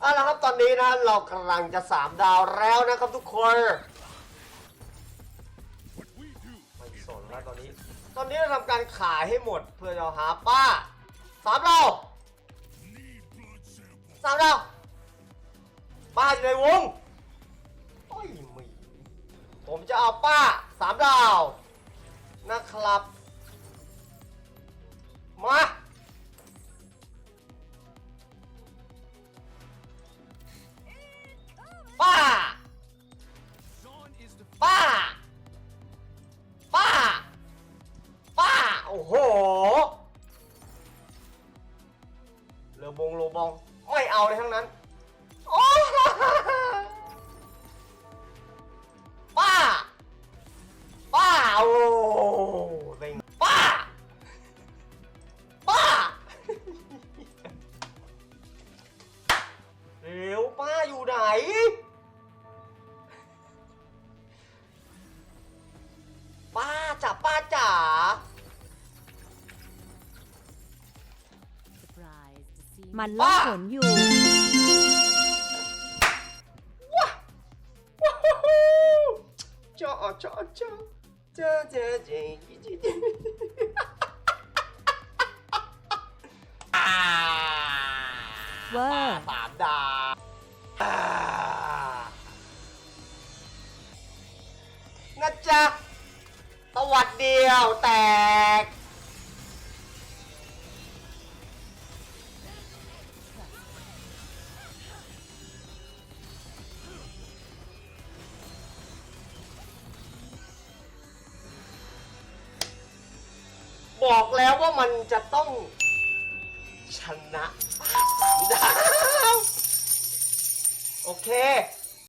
เอาละครับตอนนี้นะเรากำลังจะสามดาวแล้วนะครับทุกคนไม่สนแล้วตอนนี้ ตอนนี้เราทำการขายให้หมดเพื่อจะหาป้าสามดาวสามดาวป้าอยู่ในวงโอ้ยมีผมจะเอาป้าสามดาวนะครับมา เรือบงโลบองไม่เอาเลยทั้งนั้นโอ้ป้า ป้า โอ้เซ็งป้า ป้า เร็วป้าอยู่ไหน ป้าจ๋าป้าจ๋า มันล่องหนอยู่ว้าว้าวจอจอจอเจอเจอเจเจเจอ่าเวอร์ป้าสามดาวอ่านะจ๊ะตวัดเดียวแตก บอกแล้วว่ามันจะต้องชนะสามดาว โอเค